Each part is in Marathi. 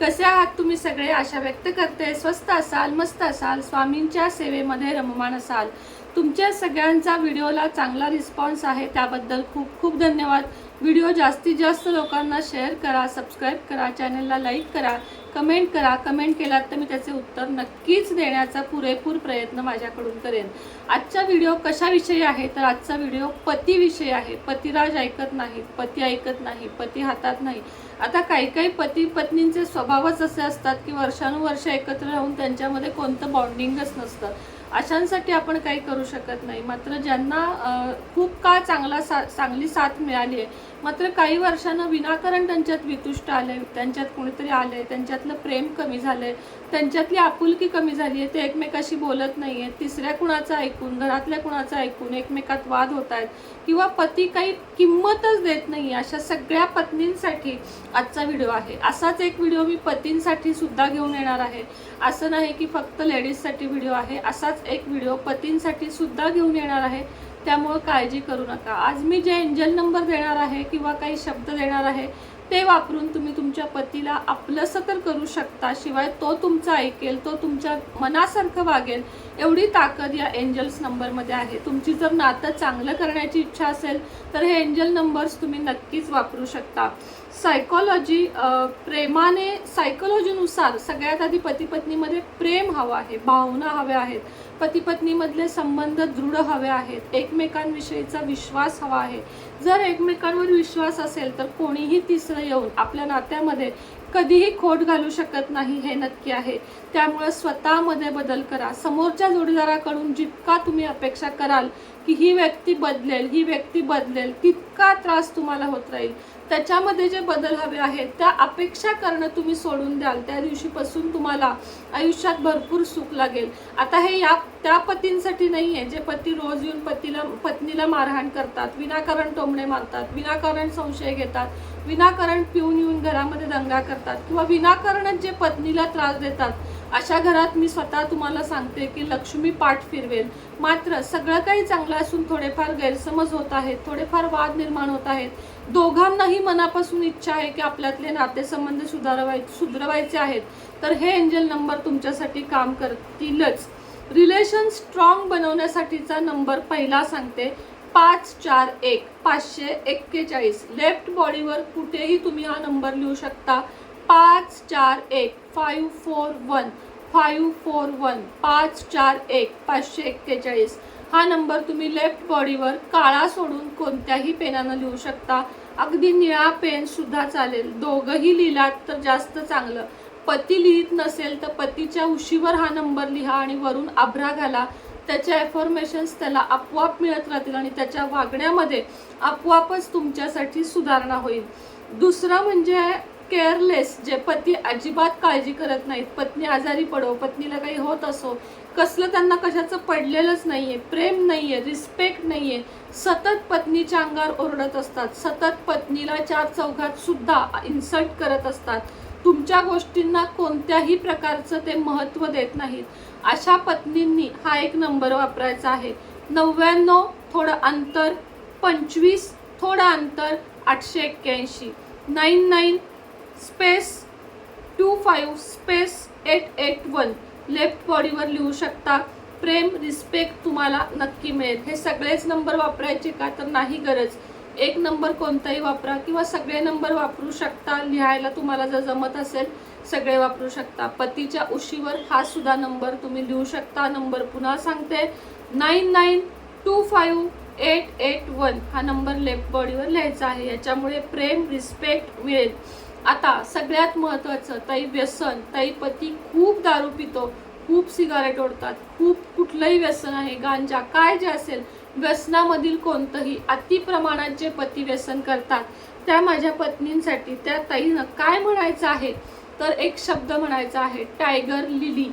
कसे आहात तुम्ही सगळे? आशा व्यक्त करते. स्वस्त असाल मस्त असाल स्वामींच्या सेवेमध्ये रममाण असाल. तुमच्या सगळ्यांचा व्हिडिओला चांगला रिस्पॉन्स आहे त्याबद्दल खूप खूप धन्यवाद. व्हिडिओ जास्तीत जास्त लोकांना शेअर करा सबस्क्राईब करा चॅनलला लाईक करा कमेंट करा. कमेंट केलात तर मी त्याचे उत्तर नक्कीच देण्याचा पुरेपूर प्रयत्न माझ्याकडून करेन. आजचा व्हिडिओ कशाविषयी आहे? तर आजचा व्हिडिओ पतीविषयी आहे. पतिराज ऐकत नाही पती ऐकत नाही पती हातात नाही. आता काही काही पती पत्नींचे स्वभावच असे असतात की वर्षानुवर्ष एकत्र राहून त्यांच्यामध्ये कोणतं बॉन्डिंगच नसतं. अशांसाठी आपण काही करू शकत नाही. मात्र ज्यांना खूप का चांगला सा चांगली साथ मिळाली आहे मात्र काही वर्षानं विनाकारण त्यांच्यात वितुष्ट आले त्यांच्यात कोणीतरी आले त्यांच्यातलं प्रेम कमी झालं आहे त्यांच्यातली आपुलकी कमी झाली आहे ते एकमेकाशी बोलत नाही आहेत तिसऱ्या कुणाचं ऐकून घरातल्या कुणाचं ऐकून एकमेकात वाद होत आहेत. किंवा पती काही किंमतच देत नाही अशा सगळ्या पत्नींसाठी आजचा व्हिडिओ आहे. असाच एक व्हिडिओ मी पतींसाठी सुद्धा घेऊन येणार आहे. असं नाही की फक्त लेडीजसाठी व्हिडिओ आहे. असाच एक व्हिडिओ पतींसाठी सुद्धा घेऊन येणार आहे. त्यामुळं काळजी करू नका. आज मी जे एंजल नंबर देणार आहे किंवा काही शब्द देणार आहे ते वापरून तुम्ही तुमच्या पतीला आपलंसं तर करू शकता शिवाय तो तुमचं ऐकेल तो तुमच्या मनासारखं वागेल एवढी ताकद या एंजल्स नंबरमध्ये आहे. तुमची जर नातं चांगलं करण्याची इच्छा असेल तर हे एंजल नंबर्स तुम्ही नक्कीच वापरू शकता. सायकोलॉजी प्रेमाने सायकोलॉजीनुसार सगळ्यात आधी पतीपत्नीमध्ये प्रेम हवं आहे भावना हव्या आहेत. पतीपत्नीमधले संबंध दृढ हवे आहेत. एकमेकांविषयीचा विश्वास हवा आहे. जर एकमेकांवर विश्वास असेल तर कोणीही तिसरं येऊन आपल्या नात्यामध्ये कधीही खोट घालू शकत नाही हे नक्की आहे. त्यामुळे स्वतःमध्ये बदल करा. समोरच्या जोडीदाराकडून जितका तुम्ही अपेक्षा कराल की ही व्यक्ती बदलेल ही व्यक्ती बदलेल तितका त्रास तुम्हाला होत राहील. त्याच्यामध्ये जे बदल हवे आहेत त्या अपेक्षा करणं तुम्ही सोडून द्याल. त्या दिवशीपासून तुम्हाला आयुष्यात भरपूर सुख लागेल. आता हे या त्या पतींसाठी नाही आहे जे पती रोज येऊन पतीला पत्नीला मारहाण करतात विनाकारण टोमणे मारतात विनाकारण संशय घेतात विनाकारण पिऊन येऊन घरामध्ये दंगा करतात किंवा विनाकारणच जे पत्नीला त्रास देतात अशा घरात मी स्वतः तुम्हाला सांगते की लक्ष्मी पाठ फिरवेल. मात्र सगळं काही चांगलं असून थोडेफार गैरसमज होत आहेत थोडेफार वाद निर्माण होत आहेत. दोघांनाही मनापासून इच्छा आहे की आपल्यातले नातेसंबंध सुधारवाय सुधरवायचे आहेत. तर हे एंजल नंबर तुमच्यासाठी काम करतीलच. रिलेशन स्ट्रॉंग बनवण्यासाठीचा नंबर पहिला सांगते. पाच चार एक पाचशे एक्केचाळीस. लेफ्ट बॉडीवर कुठेही तुम्ही हा नंबर लिहू शकता. पाच चार एक five four one five four one पाच चार एक पाचशे एक्केचाळीस. हा नंबर तुम्ही लेफ्ट बॉडीवर काळा सोडून कोणत्याही पेनानं लिहू शकता. अगदी निळा पेनसुद्धा चालेल. दोघंही लिहिलात तर जास्त चांगलं. पती लिहित नसेल तर पतीच्या उशीवर हा नंबर लिहा आणि वरून आभ्रा घाला. त्याच्या एफॉर्मेशन्स त्याला आपोआप मिळत राहतील आणि त्याच्या वागण्यामध्ये आपोआपच तुमच्यासाठी सुधारणा होईल. दुसरं म्हणजे केअरलेस जे पती अजिबात काळजी करत नाहीत पत्नी आजारी पडो पत्नीला काही होत असो कसलं त्यांना कशाचं पडलेलंच नाही आहे प्रेम नाही आहे रिस्पेक्ट नाही आहे सतत पत्नीच्या अंगावर ओरडत असतात सतत पत्नीला चार चौघात सुद्धा इन्सल्ट करत असतात. तुमच्या गोष्टींना कोणत्याही प्रकारचं ते महत्त्व देत नाहीत. अशा पत्नींनी हा एक नंबर वापरायचा आहे. नव्याण्णव थोडं अंतर पंचवीस थोडं अंतर आठशे एक्क्याऐंशी. Nine nine space two five space eight eight one left बॉडीवर लिहू शकता. प्रेम रिस्पेक्ट तुम्हाला नक्की मिळेल. हे सगळेच नंबर वापरायचे का तर नाही गरज. एक नंबर कोणताही वापरा किंवा सगळे नंबर वापरू शकता. लिहायला तुम्हाला जर जमत असेल सगळे वापरू शकता. पतीच्या उशीवर हा सुद्धा नंबर तुम्ही लिहू शकता. नंबर पुन्हा सांगते. Nine nine two five eight eight one हा नंबर लेफ्ट बॉडीवर लिहायचा आहे. याच्यामुळे प्रेम रिस्पेक्ट मिळेल. आता सगळ्यात महत्त्वाचं ताई व्यसन ताई पती खूप दारू पितो खूप सिगारेट ओढतात खूप कुठलंही व्यसन आहे गांजा काय जे असेल व्यसनामधील कोणतंही अतिप्रमाणात जे पती व्यसन करतात त्या माझ्या पत्नींसाठी त्या ताईनं काय म्हणायचं आहे? तर एक शब्द म्हणायचा आहे tiger lily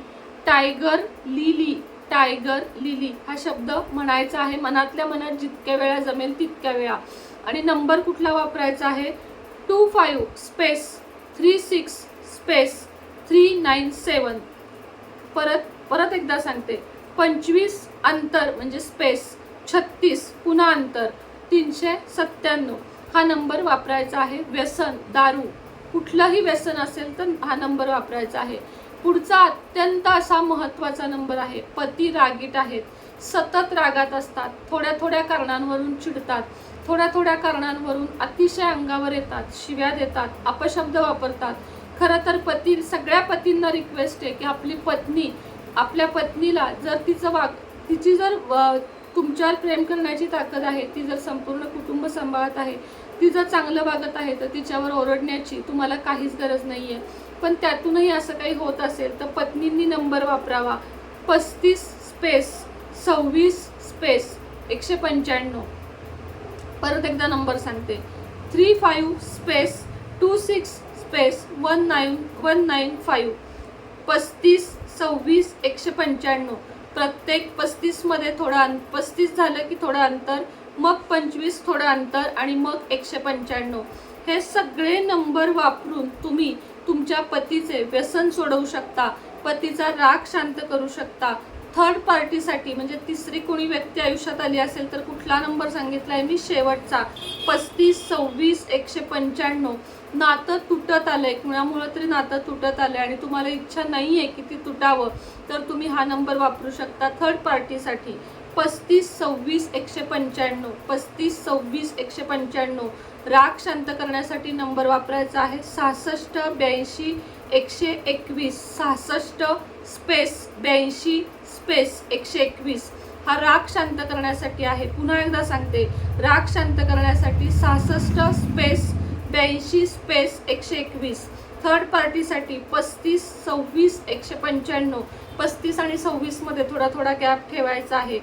tiger lily tiger lily हा शब्द म्हणायचा आहे मनातल्या मनात जितक्या वेळा जमेल तितक्या वेळा. आणि नंबर कुठला वापरायचा आहे? Two five space three six space three nine seven परत परत एकदा सांगते. पंचवीस अंतर म्हणजे स्पेस छत्तीस पुन्हा अंतर तीनशे सत्त्याण्णव. हा नंबर वापरायचा आहे व्यसन दारू. कुठलंही व्यसन असेल तर हा नंबर वापरायचा आहे. पुढचा अत्यंत असा महत्त्वाचा नंबर आहे पती रागीट आहेत. सतत रागात असतात थोड्या थोड्या कारणांवरून चिडतात. थोड्या थोड्या कारणांवरून अतिशय अंगावर येतात शिव्या देतात अपशब्द वापरतात. खरं तर पती सगळ्या पतींना रिक्वेस्ट आहे की आपली पत्नी आपल्या पत्नीला जर तिचं वाग तिची जर तुमच्यावर प्रेम करण्याची ताकद आहे ती जर संपूर्ण कुटुंब सांभाळत आहे ती जर चांगलं वागत आहे तर तिच्यावर ओरडण्याची तुम्हाला काहीच गरज नाही आहे पण त्यातूनही असं काही होत असेल तर पत्नींनी नंबर वापरावा. पस्तीस स्पेस सव्वीस स्पेस एकशे पंच्याण्णव. परत एकदा नंबर सांगते. Three five space two six space one nine one nine five. पस्तीस सव्वीस एकशे पंच्याण्णव. प्रत्येक पस्तीसमध्ये थोडं अं पस्तीस झालं की थोडं अंतर मग पंचवीस थोडं अंतर आणि मग एकशे पंच्याण्णव. हे सगळे नंबर वापरून तुम्ही तुमच्या पतीचे व्यसन सोडवू शकता. पतीचा राग शांत करू शकता. थर्ड पार्टीसाठी म्हणजे तिसरी कोणी व्यक्ती आयुष्यात आली असेल तर कुठला नंबर सांगितला आहे मी शेवटचा. पस्तीस सव्वीस एकशे पंच्याण्णव. नातं तुटत आलंय. कुणामुळं तरी नातं तुटत आलंय आणि तुम्हाला इच्छा नाही आहे की ती तुटावं तर तुम्ही हा नंबर वापरू शकता थर्ड पार्टीसाठी पस्तीस सव्वीस एकशे पंच्याण्णव. पस्तीस सव्वीस एकशे पंच्याण्णव. राग शांत करण्यासाठी नंबर वापरायचा आहे. सहासष्ट ब्याऐंशी एकशे एकवीस सहासष्ट स्पेस ब्याऐंशी स्पेस एकशे एकवीस. हा राग शांत करण्यासाठी आहे. पुन्हा एकदा सांगते. राग शांत करण्यासाठी सहासष्ट स्पेस ब्याऐंशी स्पेस एकशे एकवीस. थर्ड पार्टीसाठी पस्तीस सव्वीस एकशे पंच्याण्णव. पस्तीस आणि सव्वीसमध्ये थोडा थोडा गॅप ठेवायचा आहे.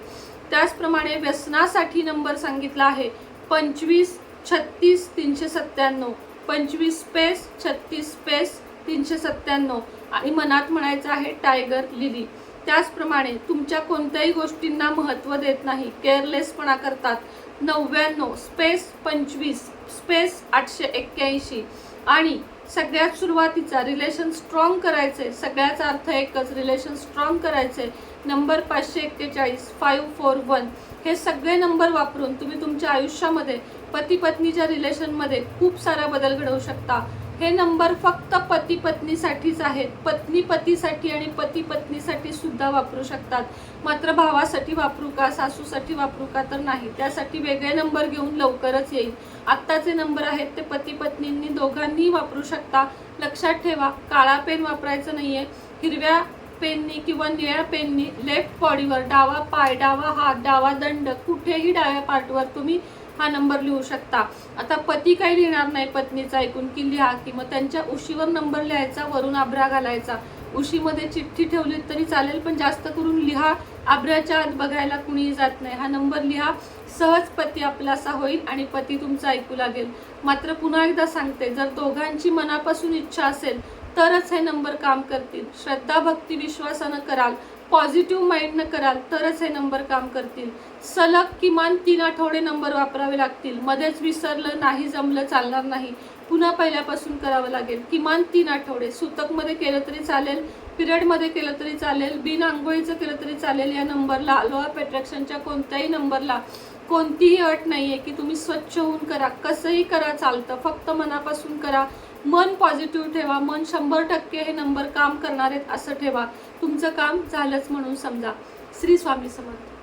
त्याचप्रमाणे व्यसनासाठी नंबर सांगितला आहे. पंचवीस छत्तीस तीनशे सत्त्याण्णव. पंचवीस स्पेस छत्तीस स्पेस तीनशे सत्त्याण्णव. आणि मनात म्हणायचं आहे टायगर लिली. त्याचप्रमाणे तुमच्या कोणत्याही गोष्टींना महत्त्व देत नाही केअरलेसपणा करतात. नव्याण्णव स्पेस पंचवीस स्पेस आठशे एक्क्याऐंशी. आणि सगळ्यात सुरुवातीचा रिलेशन स्ट्रॉंग करायचे सगळ्याचा अर्थ एकच रिलेशन स्ट्रॉंग करायचे. नंबर पाचशे एक्केचाळीस फाईव्ह फोर वन. हे सगळे नंबर वापरून तुम्ही तुमच्या आयुष्यामध्ये पती पत्नीच्या रिलेशनमध्ये खूप सारा बदल घडवू शकता. हे नंबर फक्त पती पत्नीसाठीच आहेत. पत्नी पतीसाठी आणि पती पत्नीसाठी सुद्धा वापरू शकतात. मात्र भावासाठी वापरू का सासूसाठी वापरू का तर नाही. त्यासाठी वेगळे नंबर घेऊन लवकरच येईल. आत्ताचे नंबर आहेत ते पती पत्नींनी दोघांनीही वापरू शकता. लक्षात ठेवा काळा पेन वापरायचं नाहीये. हिरव्या पेननी किंवा निळ्या पेननी लेफ्ट बॉडीवर डावा पाय डावा हात डावा दंड कुठेही डाव्या पार्टवर तुम्ही हा नंबर लिहू शकता. आता पती काही लिहिणार नाही पत्नीचा ऐकून की लिहा की मग त्यांच्या उशीवर नंबर लिहायचा वरून आभ्रा घालायचा. उशीमध्ये चिठ्ठी ठेवली तरी चालेल पण जास्त करून लिहा. आभ्राच्या आत बघायला कुणीही जात नाही. हा नंबर लिहा. सहज पती आपलासा होईल आणि पती तुमचा ऐकू लागेल. मात्र पुन्हा एकदा सांगते जर दोघांची मनापासून इच्छा असेल तरच हे नंबर काम करतील. श्रद्धा भक्ती विश्वासानं कराल. पॉझिटिव्ह माइंडनं कराल तरच हे नंबर काम करतील. सलग किमान तीन आठवडे नंबर वापरावे लागतील. मध्येच विसरलं नाही जमलं चालणार नाही. पुन्हा पहिल्यापासून करावं लागेल. किमान तीन आठवडे. सुतकमध्ये केलं तरी चालेल पिरियडमध्ये केलं तरी चालेल बिन आंघोळीचं केलं तरी चालेल या नंबरला. लो ऑफ अट्रॅक्शनच्या कोणत्याही नंबरला कोणतीही अट नाही आहे की तुम्ही स्वच्छ होऊन करा. कसंही करा चालतं. फक्त मनापासून करा. मन पॉझिटिव्ह ठेवा. मन शंभर टक्के हे नंबर काम करणार आहेत असं ठेवा. तुमचं काम झालंच म्हणून समजा श्री स्वामी समर्थ.